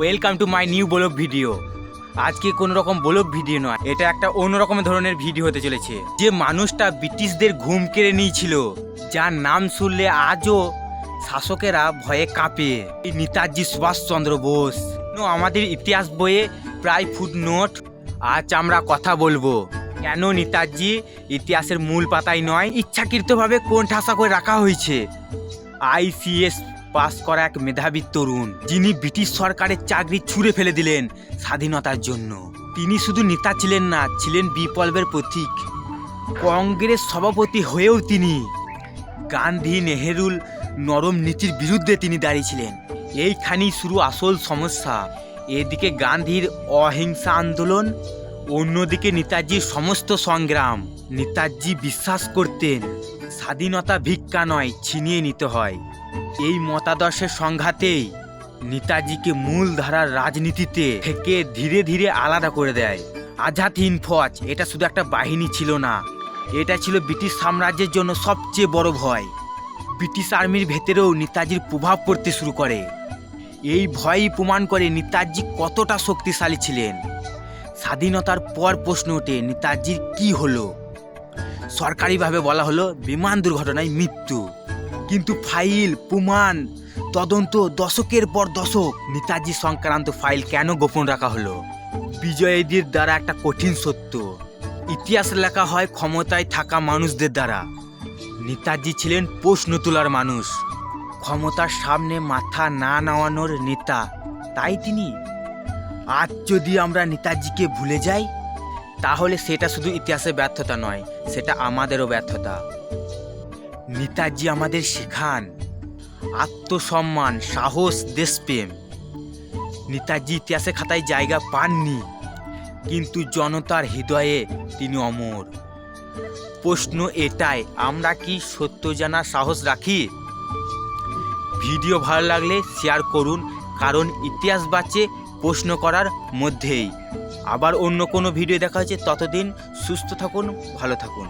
Welcome to my new blog video আজকে কোনো রকম ব্লগ ভিডিও নয়, এটা একটা অন্যরকম ধরনের ভিডিও হতে চলেছে। যে মানুষটা ব্রিটিশদের ঘুম কেড়ে নিয়েছিল, যার নাম শুনলে আজও শাসকেরা ভয়ে কাঁপে। এই নেতাজি সুভাষচন্দ্র বোস। আমাদের ইতিহাস বইয়ে প্রায় ফুট নোট আজ আমরা কথা বলব। কেন নেতাজি ইতিহাসের মূল পাতায় নয়, ইচ্ছাকৃতভাবে কোন ঠাসা করে রাখা হয়েছে? আইসিএস পাস করা এক মেধাবী তরুণ, যিনি ব্রিটিশ সরকারের চাকরি ছুঁড়ে ফেলে দিলেন স্বাধীনতার জন্য। তিনি শুধু নেতা ছিলেন না, ছিলেন বিপ্লবের প্রতীক। কংগ্রেস সভাপতি হয়েও তিনি। গান্ধী, নেহেরুল, নরম নীতির বিরুদ্ধে তিনি দাঁড়িয়েছিলেন এইখানেই শুরু আসল সমস্যা। এদিকে গান্ধীর অহিংসা আন্দোলন অন্যদিকে নেতাজির সমস্ত সংগ্রাম। নেতাজি বিশ্বাস করতেন, স্বাধীনতা ভিক্ষা নয়, ছিনিয়ে নিতে হয়। এই মতাদর্শের সংঘাতেই নেতাজিকে মূল ধারার রাজনীতিতে থেকে ধীরে ধীরে আলাদা করে দেয়। আজাদ হিন্দ ফৌজ, এটা শুধু একটা বাহিনী ছিল না, এটা ছিল ব্রিটিশ সাম্রাজ্যের জন্য সবচেয়ে বড় ভয়। ব্রিটিশ আর্মির ভেতরেও নেতাজির প্রভাব পড়তে শুরু করে। এই ভয়ই প্রমাণ করে নেতাজি কতটা শক্তিশালী ছিলেন। স্বাধীনতার পর প্রশ্ন ওঠে, নেতাজির কি হলো? সরকারিভাবে বলা হলো, বিমান দুর্ঘটনায় মৃত্যু। কিন্তু ফাইল, প্রমাণ, তদন্ত দশকের পর দশক, নেতাজি সংক্রান্ত ফাইল কেন গোপন রাখা হলো? বিজয়ীদের দ্বারা একটা কঠিন সত্য। ইতিহাস লেখা হয় ক্ষমতায় থাকা মানুষদের দ্বারা। নেতাজি ছিলেন প্রশ্ন তোলার মানুষ। ক্ষমতার সামনে মাথা না নাওয়ানোর নেতা, তাই তিনি আজ যদি আমরা নেতাজিকে ভুলে যাই, তাহলে সেটা শুধু ইতিহাসের ব্যর্থতা নয়, সেটা আমাদেরও ব্যর্থতা। নেতাজি আমাদের শেখান, আত্মসম্মান, সাহস, দেশপ্রেম। নেতাজি ইতিহাসের খাতায় জায়গা পাননি, কিন্তু জনতার হৃদয়ে তিনি অমর। প্রশ্ন এটাই, আমরা কি সত্য জানার সাহস রাখি? ভিডিও ভালো লাগলে শেয়ার করুন, কারণ ইতিহাস বাঁচে প্রশ্ন করার মধ্যেই। আবার অন্য কোনো ভিডিও দেখা হচ্ছে ততদিন সুস্থ থাকুন ভালো থাকুন।